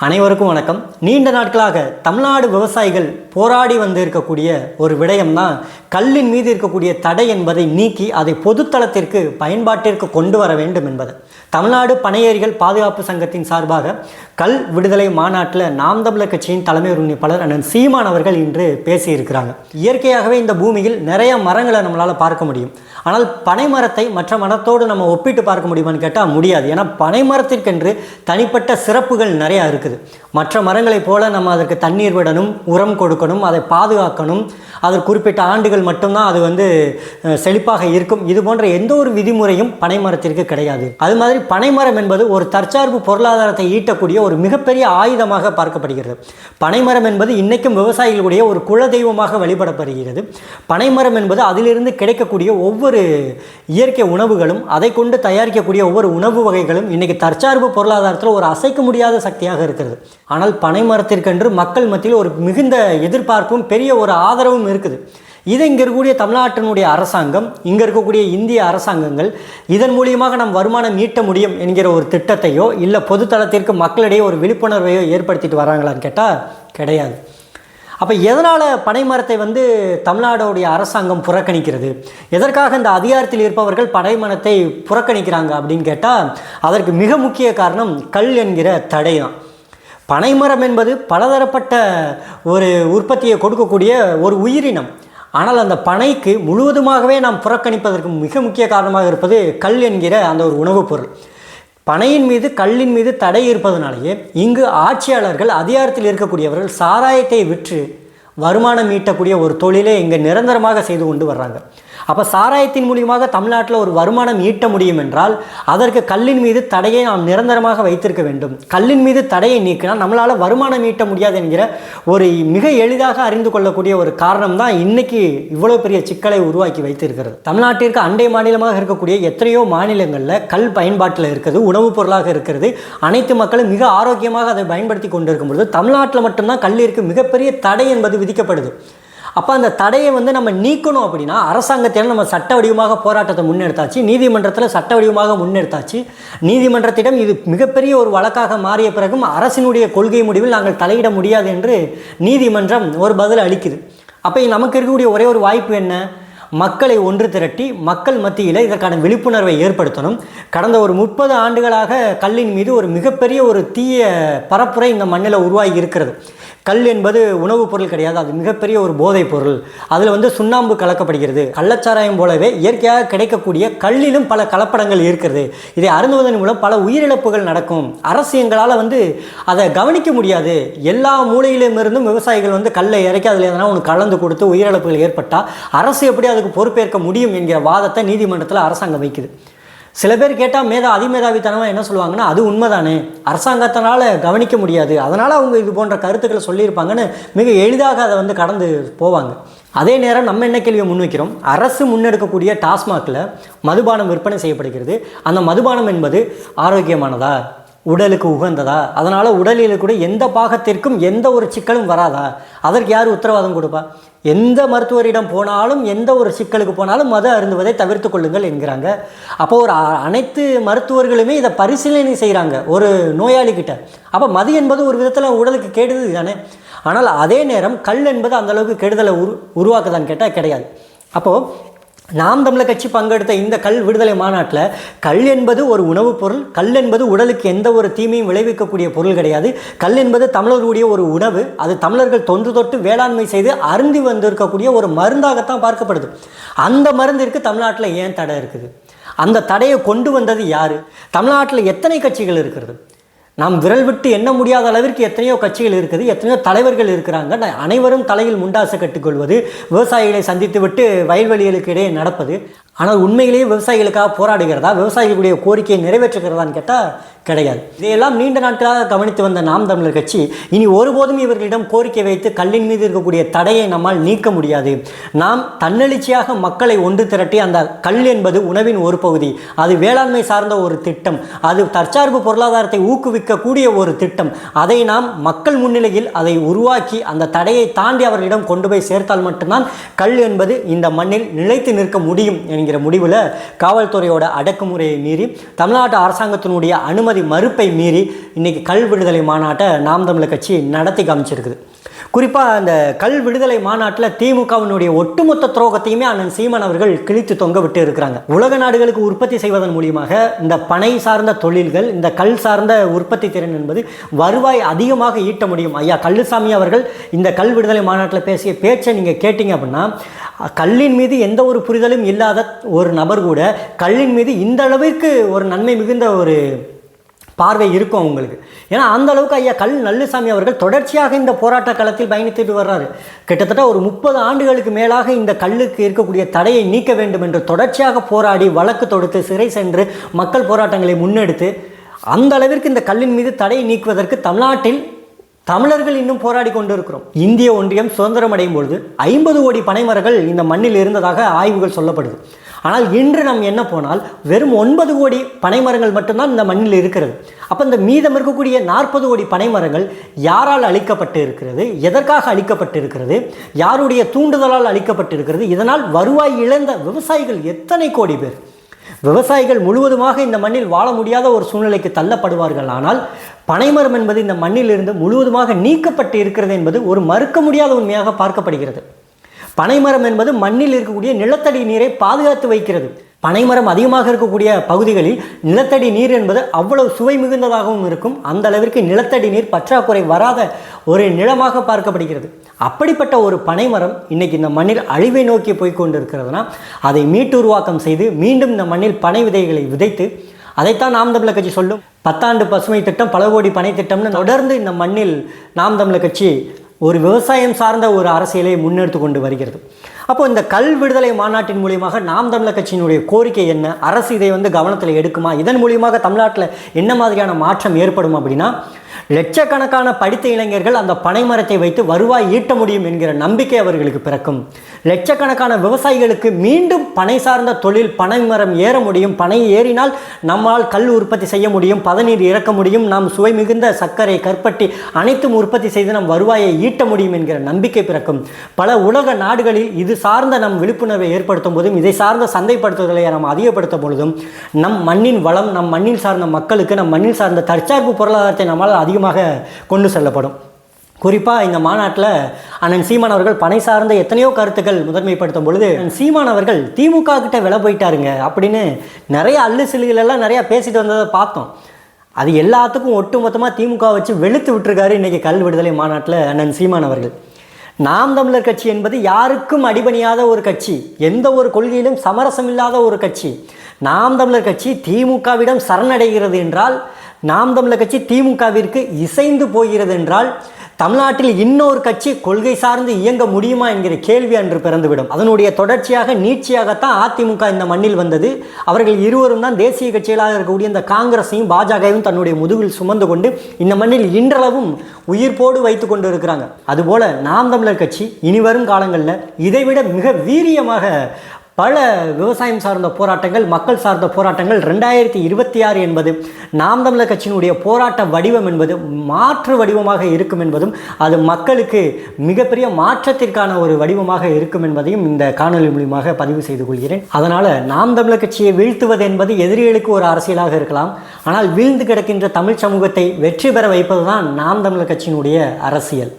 அனைவருக்கும் வணக்கம். நீண்ட நாட்களாக தமிழ்நாடு விவசாயிகள் போராடி வந்து இருக்கக்கூடிய ஒரு விடயம் தான் கல்லின் மீது இருக்கக்கூடிய தடை என்பதை நீக்கி அதை பொதுத்தளத்திற்கு பயன்பாட்டிற்கு கொண்டு வர வேண்டும் என்பது. தமிழ்நாடு பனையேரிகள் பாதுகாப்பு சங்கத்தின் சார்பாக கல் விடுதலை மாநாட்டில் நாம் தமிழர் கட்சியின் தலைமை ஒருங்கிணைப்பாளர் அண்ணன் சீமான் அவர்கள் இன்று பேசியிருக்கிறாங்க. இயற்கையாகவே இந்த பூமியில் நிறைய மரங்களை நம்மளால் பார்க்க முடியும். ஆனால் பனை மரத்தை மற்ற மரத்தோடு நம்ம ஒப்பிட்டு பார்க்க முடியுமான்னு கேட்டால் முடியாது. ஏன்னா பனை மரத்திற்கென்று தனிப்பட்ட சிறப்புகள் நிறையா இருக்குது. மற்ற மரங்களைப் போல நம்ம அதற்கு தண்ணீர் விடணும் உரம் கொடுக்கணும் அதை பாதுகாக்கணும். அது குறிப்பிட்ட ஆண்டுகள் மட்டும்தான் அது வந்து செழிப்பாக இருக்கும். இது போன்ற எந்த ஒரு விதிமுறையும் பனை மரத்திற்கு கிடையாது. அது மாதிரி பனைமரம் என்பது ஒரு தற்சார்பு பொருளாதாரத்தை ஈட்டக்கூடிய ஒரு மிகப்பெரிய ஆயுதமாக பார்க்கப்படுகிறது. பனைமரம் என்பது இன்றைக்கும் விவசாயிகளுடைய ஒரு குலதெய்வமாக வழிபடப்படுகிறது. பனைமரம் என்பது அதிலிருந்து கிடைக்கக்கூடிய ஒவ்வொரு இயற்கை உணவுகளும் அதை கொண்டு தயாரிக்கக்கூடிய ஒவ்வொரு உணவு வகைகளும் இன்றைக்கி தற்சார்பு பொருளாதாரத்தில் ஒரு அசைக்க முடியாத சக்தியாக இருக்கிறது. ஆனால் பனைமரத்திற்கென்று மக்கள் மத்தியில் ஒரு மிகுந்த எதிர்பார்ப்பும் பெரிய ஒரு ஆதரவும் இருக்குது. இதை இங்கே இருக்கக்கூடிய தமிழ்நாட்டினுடைய அரசாங்கம் இங்கே இருக்கக்கூடிய இந்திய அரசாங்கங்கள் இதன் மூலியமாக நம் வருமானம் ஈட்ட முடியும் என்கிற ஒரு திட்டத்தையோ இல்லை பொதுத்தளத்திற்கு மக்களிடையே ஒரு விழிப்புணர்வையோ ஏற்படுத்திட்டு வராங்களான்னு கேட்டால் கிடையாது. அப்போ எதனால் பனைமரத்தை வந்து தமிழ்நாடோடைய அரசாங்கம் புறக்கணிக்கிறது? எதற்காக இந்த அதிகாரத்தில் இருப்பவர்கள் பனைமரத்தை புறக்கணிக்கிறாங்க அப்படின்னு கேட்டால் அதற்கு மிக முக்கிய காரணம் கல் என்கிற தடை தான் பனைமரம் என்பது பலதரப்பட்ட ஒரு உற்பத்தியை கொடுக்கக்கூடிய ஒரு உயிரினம். ஆனால் அந்த பனைக்கு முழுவதுமாகவே நாம் புறக்கணிப்பதற்கு மிக முக்கிய காரணமாக இருப்பது கல் என்கிற அந்த ஒரு உணவுப் பொருள். பனையின் மீது கல்லின் மீது தடை இருப்பதனாலேயே இங்கு ஆட்சியாளர்கள் அதிகாரத்தில் இருக்கக்கூடியவர்கள் சாராயத்தை விற்று வருமானம் ஈட்டக்கூடிய ஒரு தொழிலை இங்கே நிரந்தரமாக செய்து கொண்டு வர்றாங்க. அப்போ சாராயத்தின் மூலியமாக தமிழ்நாட்டில் ஒரு வருமானம் ஈட்ட முடியும் என்றால் அதற்கு கல்லின் மீது தடையை நாம் நிரந்தரமாக வைத்திருக்க வேண்டும். கல்லின் மீது தடையை நீக்கினால் நம்மளால் வருமானம் ஈட்ட முடியாது என்கிற ஒரு மிக எளிதாக அறிந்து கொள்ளக்கூடிய ஒரு காரணம் தான் இன்னைக்கு இவ்வளோ பெரிய சிக்கலை உருவாக்கி வைத்திருக்கிறது. தமிழ்நாட்டிற்கு அண்டை மாநிலமாக இருக்கக்கூடிய எத்தனையோ மாநிலங்களில் கல் பயன்பாட்டில் இருக்கிறது உணவுப் பொருளாக இருக்கிறது. அனைத்து மக்களும் மிக ஆரோக்கியமாக அதை பயன்படுத்தி கொண்டிருக்கும் பொழுது தமிழ்நாட்டில் மட்டும்தான் கல்லிற்கு மிகப்பெரிய தடை என்பது விதிக்கப்படுது. அப்போ அந்த தடையை வந்து நம்ம நீக்கணும் அப்படின்னா அரசாங்கத்தில் நம்ம சட்ட வடிவமாக போராட்டத்தை முன்னெடுத்தாச்சு நீதிமன்றத்தில் சட்ட வடிவமாக முன்னெடுத்தாச்சு. நீதிமன்றத்திடம் இது மிகப்பெரிய ஒரு வழக்காக மாறிய பிறகும் அரசினுடைய கொள்கை முடிவில் நாங்கள் தலையிட முடியாது என்று நீதிமன்றம் ஒரு பதில் அளிக்குது. அப்போ நமக்கு இருக்கக்கூடிய ஒரே ஒரு வாய்ப்பு என்ன? மக்களை ஒன்று திரட்டி மக்கள் மத்தியில் இதற்கான விழிப்புணர்வை ஏற்படுத்தணும். கடந்த ஒரு முப்பது ஆண்டுகளாக கல்லின் மீது ஒரு மிகப்பெரிய ஒரு தீய பரப்புரை இந்த மண்ணில் உருவாகி இருக்கிறது. கல் என்பது உணவுப் பொருள் கிடையாது அது மிகப்பெரிய ஒரு போதைப் பொருள். அதில் வந்து சுண்ணாம்பு கலக்கப்படுகிறது. கள்ளச்சாராயம் போலவே இயற்கையாக கிடைக்கக்கூடிய கல்லிலும் பல கலப்படங்கள் இருக்கிறது. இதை அருந்துவதன் மூலம் பல உயிரிழப்புகள் நடக்கும். அரசு எங்களால் வந்து அதை கவனிக்க முடியாது. எல்லா மூலையிலும் இருந்தும் விவசாயிகள் வந்து கல்லை இறக்கி அதில் எதனா ஒன்று கலந்து கொடுத்து உயிரிழப்புகள் ஏற்பட்டால் அரசு எப்படி அதுக்கு பொறுப்பேற்க முடியும் என்கிற வாதத்தை நீதிமன்றத்தில் அரசாங்கம் வைக்குது. சில பேர் கேட்டால் மேதா அதிமேதாவித்தனமாக என்ன சொல்லுவாங்கன்னா அது உண்மைதானே. அரசாங்கத்தினால் கவனிக்க முடியாது. அதனால் அவங்க இது போன்ற கருத்துக்களை சொல்லியிருப்பாங்கன்னு மிக எளிதாக அதை வந்து கடந்து போவாங்க. அதே நேரம் நம்ம என்ன கேள்வியை முன்வைக்கிறோம்? அரசு முன்னெடுக்கக்கூடிய டாஸ்மாகில் மதுபானம் விற்பனை செய்யப்படுகிறது. அந்த மதுபானம் என்பது ஆரோக்கியமானதா? உடலுக்கு உகந்ததா? அதனால் உடலில் கூட எந்த பாகத்திற்கும் எந்த ஒரு சிக்கலும் வராதா? அதற்கு யார் உத்தரவாதம் கொடுப்பா? எந்த மருத்துவரிடம் போனாலும் எந்த ஒரு சிக்கலுக்கு போனாலும் மது அருந்துவதை தவிர்த்து கொள்ளுங்கள் என்கிறாங்க. அப்போ ஒரு அ- அனைத்து மருத்துவர்களுமே இதை பரிசீலனை செய்கிறாங்க ஒரு நோயாளிகிட்ட. அப்போ மது என்பது ஒரு விதத்தில் உடலுக்கு கெடுதல் தானே? ஆனால் அதே நேரம் கல் என்பது அந்தளவுக்கு கெடுதலை உரு உருவாக்குதான்னு கேட்டால் கிடையாது. அப்போது நாம் தமிழர் கட்சி பங்கெடுத்த இந்த கல் விடுதலை மாநாட்டில் கல் என்பது ஒரு உணவுப் பொருள் கல் என்பது உடலுக்கு எந்த ஒரு தீமையும் விளைவிக்கக்கூடிய பொருள் கிடையாது. கல் என்பது தமிழர்களுடைய ஒரு உணவு அது தமிழர்கள் தொன்று தொட்டு வேளாண்மை செய்து அருந்தி வந்திருக்கக்கூடிய ஒரு மருந்தாகத்தான் பார்க்கப்படுது. அந்த மருந்திற்கு தமிழ்நாட்டில் ஏன் தடை இருக்குது? அந்த தடையை கொண்டு வந்தது யார்? தமிழ்நாட்டில் எத்தனை கட்சிகள் இருக்கிறது? நாம் விரல் விட்டு எண்ண முடியாத அளவிற்கு எத்தனையோ கட்சிகள் இருக்குது எத்தனையோ தலைவர்கள் இருக்கிறாங்க. அனைவரும் தலையில் முண்டாசு கட்டுக்கொள்வது விவசாயிகளை சந்தித்து விட்டு வயல்வெளிகளுக்கு இடையே நடப்பது ஆனால் உண்மையிலேயே விவசாயிகளுக்காக போராடுகிறதா? விவசாயிகளுடைய கோரிக்கையை நிறைவேற்றுகிறதான்னு கேட்டால் கிடையாது. இதையெல்லாம் நீண்ட நாட்களாக கவனித்து வந்த நாம் தமிழர் கட்சி இனி ஒருபோதும் இவர்களிடம் கோரிக்கை வைத்து கல்லின் மீது இருக்கக்கூடிய தடையை நம்மால் நீக்க முடியாது. நாம் தன்னெழுச்சியாக மக்களை ஒன்று திரட்டி அந்த கல் என்பது உணவின் ஒரு பகுதி. அது வேளாண்மை சார்ந்த ஒரு திட்டம். அது தற்சார்பு பொருளாதாரத்தை ஊக்குவிக்கக்கூடிய ஒரு திட்டம். அதை நாம் மக்கள் முன்னிலையில் அதை உருவாக்கி அந்த தடையை தாண்டி அவர்களிடம் கொண்டு போய் சேர்த்தால் மட்டும்தான் கல் என்பது இந்த மண்ணில் நிலைத்து நிற்க முடியும் என்கிற அப்படிங்கிற முடிவில் காவல்துறையோட அடக்குமுறையை மீறி தமிழ்நாட்டு அரசாங்கத்தினுடைய அனுமதி மறுப்பை மீறி இன்னைக்கு கல் விடுதலை மாநாட்டை நாம் தமிழர் கட்சி நடத்தி காமிச்சிருக்குது. குறிப்பாக அந்த கல் விடுதலை மாநாட்டில் திமுகவினுடைய ஒட்டுமொத்த துரோகத்தையுமே அண்ணன் சீமான் அவர்கள் கிழித்து தொங்க விட்டு இருக்கிறாங்க. உலக நாடுகளுக்கு உற்பத்தி செய்வதன் மூலியமாக இந்த பனை சார்ந்த தொழில்கள் இந்த கல் சார்ந்த உற்பத்தி திறன் என்பது வருவாய் அதிகமாக ஈட்ட முடியும். ஐயா கல்லுசாமி அவர்கள் இந்த கல் விடுதலை மாநாட்டில் பேசிய பேச்சை நீங்கள் கேட்டிங்க அப்படின்னா கல்லின் மீது எந்த ஒரு புரிதலும் இல்லாத ஒரு நபர் கூட கல்லின் மீது இந்த அளவிற்கு ஒரு நன்மை மிகுந்த ஒரு பார்வை இருக்கும் அவங்களுக்கு. ஏன்னா அந்த அளவுக்கு ஐயா கல் நல்லுசாமி அவர்கள் தொடர்ச்சியாக இந்த போராட்ட களத்தில் பயணித்துட்டு வர்றாரு. கிட்டத்தட்ட ஒரு முப்பது ஆண்டுகளுக்கு மேலாக இந்த கல்லுக்கு இருக்கக்கூடிய தடையை நீக்க வேண்டும் என்று தொடர்ச்சியாக போராடி வழக்கு தொடுத்து சிறை சென்று மக்கள் போராட்டங்களை முன்னெடுத்து அந்த அளவிற்கு இந்த கல்லின் மீது தடையை நீக்குவதற்கு தமிழ்நாட்டில் தமிழர்கள் இன்னும் போராடி கொண்டு இருக்கிறோம் இந்திய ஒன்றியம் சுதந்திரம் அடையும் பொழுது ஐம்பது கோடி பனைமரங்கள் இந்த மண்ணில் இருந்ததாக ஆய்வுகள் சொல்லப்படுது. ஆனால் இன்று நாம் என்ன போனால் வெறும் ஒன்பது கோடி பனைமரங்கள் மட்டும்தான் இந்த மண்ணில் இருக்கிறது. அப்போ இந்த மீதம் இருக்கக்கூடிய நாற்பது கோடி பனைமரங்கள் யாரால் அழிக்கப்பட்டு இருக்கிறது? எதற்காக அழிக்கப்பட்டு இருக்கிறது? யாருடைய தூண்டுதலால் அழிக்கப்பட்டு இருக்கிறது? இதனால் வருவாய் இழந்த விவசாயிகள் எத்தனை கோடி பேர்? விவசாயிகள் முழுவதுமாக இந்த மண்ணில் வாழ முடியாத ஒரு சூழ்நிலைக்கு தள்ளப்படுவார்கள். ஆனால் பனைமரம் என்பது இந்த மண்ணிலிருந்து முழுவதுமாக நீக்கப்பட்டு இருக்கிறது என்பது ஒரு மறுக்க முடியாத உண்மையாக பார்க்கப்படுகிறது. பனைமரம் என்பது மண்ணில் இருக்கக்கூடிய நிலத்தடி நீரை பாதுகாத்து வைக்கிறது. பனைமரம் அதிகமாக இருக்கக்கூடிய பகுதிகளில் நிலத்தடி நீர் என்பது அவ்வளவு சுவை மிகுந்ததாகவும் இருக்கும். அந்த அளவிற்கு நிலத்தடி நீர் பற்றாக்குறை வராத ஒரு நிலமாக பார்க்கப்படுகிறது. அப்படிப்பட்ட ஒரு பனைமரம் இன்னைக்கு இந்த மண்ணில் அழிவை நோக்கி போய் கொண்டிருக்கிறதுனா அதை மீட்டுருவாக்கம் செய்து மீண்டும் இந்த மண்ணில் பனை விதைகளை விதைத்து அதைத்தான் நாம் தமிழர் கட்சி சொல்லும். பத்தாண்டு பசுமை திட்டம் பல கோடி பனை திட்டம்னு தொடர்ந்து இந்த மண்ணில் நாம் தமிழர் கட்சி ஒரு விவசாயம் சார்ந்த ஒரு அரசியலை முன்னெடுத்து கொண்டு வருகிறது. அப்போ இந்த கல் விடுதலை மாநாட்டின் மூலியமாக நாம் தமிழர் கட்சியினுடைய கோரிக்கை என்ன? அரசு இதை வந்து கவனத்தில் எடுக்குமா? இதன் மூலியமாக தமிழ்நாட்டில் என்ன மாதிரியான மாற்றம் ஏற்படும் அப்படின்னா லட்சக்கணக்கான படித்த இளைஞர்கள் அந்த பனைமரத்தை வைத்து வருவாய் ஈட்ட முடியும் என்கிற நம்பிக்கை அவர்களுக்கு பிறக்கும். லட்சக்கணக்கான விவசாயிகளுக்கு மீண்டும் பனை சார்ந்த தொழில் பனைமரம் ஏற முடியும். பனை ஏறினால் நம்மால் கல் உற்பத்தி செய்ய முடியும் பதநீர் இறக்க முடியும். நாம் சுவை மிகுந்த சர்க்கரை கற்பட்டி அனைத்தும் உற்பத்தி செய்து நம் வருவாயை ஈட்ட முடியும் என்கிற நம்பிக்கை பிறக்கும். பல உலக நாடுகளில் இது சார்ந்த நம் விழிப்புணர்வை ஏற்படுத்தும் போதும் இதை சார்ந்த சந்தைப்படுத்துதலை நாம் அதிகப்படுத்தும் பொழுதும் நம் மண்ணின் வளம் நம் மண்ணில் சார்ந்த மக்களுக்கு நம் மண்ணில் சார்ந்த தற்சார்பு பொருளாதாரத்தை நம்மால் அதிகமாக கொண்டு செல்லப்படும். குறிப்பாக இந்த மாநாட்டில் அண்ணன் சீமான் அவர்கள் பனை சார்ந்த எத்தனையோ கருத்துக்கள் முதன்மைப்படுத்தும் பொழுது சீமான் அவர்கள் திமுக கிட்ட விலை போயிட்டாருங்க அப்படின்னு நிறைய அல்லு சிலுகளெல்லாம் நிறையா பேசிட்டு வந்ததை பார்த்தோம். அது எல்லாத்துக்கும் ஒட்டுமொத்தமாக திமுக வச்சு வெளுத்து விட்டுருக்காரு இன்றைக்கி கல் விடுதலை மாநாட்டில் அண்ணன் சீமான் அவர்கள். நாம் தமிழர் கட்சி என்பது யாருக்கும் அடிபணியாத ஒரு கட்சி எந்த ஒரு கொள்கையிலும் சமரசம் இல்லாத ஒரு கட்சி. நாம் தமிழர் கட்சி திமுகவிடம் சரணடைகிறது என்றால் நாம் தமிழர் கட்சி திமுகவிற்கு இசைந்து போகிறது என்றால் தமிழ்நாட்டில் இன்னொரு கட்சி கொள்கை சார்ந்து இயங்க முடியுமா என்கிற கேள்வி அன்று பிறந்துவிடும். அதனுடைய தொடர்ச்சியாக நீட்சியாகத்தான் அதிமுக இந்த மண்ணில் வந்தது. அவர்கள் இருவரும் தான் தேசிய கட்சிகளாக இருக்கக்கூடிய இந்த காங்கிரஸையும் பாஜகவையும் தன்னுடைய முதுகில் சுமந்து கொண்டு இந்த மண்ணில் இன்றளவும் உயிர்ப்போடு வைத்து கொண்டு இருக்கிறாங்க அதுபோல நாம் தமிழர் கட்சி இனி வரும் காலங்களில் இதைவிட மிக வீரியமாக பல விவசாயம் சார்ந்த போராட்டங்கள் மக்கள் சார்ந்த போராட்டங்கள் ரெண்டாயிரத்தி இருபத்தி ஆறு என்பது நாம் தமிழர் கட்சியினுடைய போராட்ட வடிவம் என்பது மாற்று வடிவமாக இருக்கும் என்பதும் அது மக்களுக்கு மிகப்பெரிய மாற்றத்திற்கான ஒரு வடிவமாக இருக்கும் என்பதையும் இந்த காணொலி மூலியமாக பதிவு செய்து கொள்கிறேன். அதனால் நாம் தமிழர் கட்சியை வீழ்த்துவது என்பது எதிரிகளுக்கு ஒரு அரசியலாக இருக்கலாம். ஆனால் வீழ்ந்து கிடக்கின்ற தமிழ் சமூகத்தை வெற்றி பெற வைப்பதுதான் நாம் தமிழர் கட்சியினுடைய அரசியல்.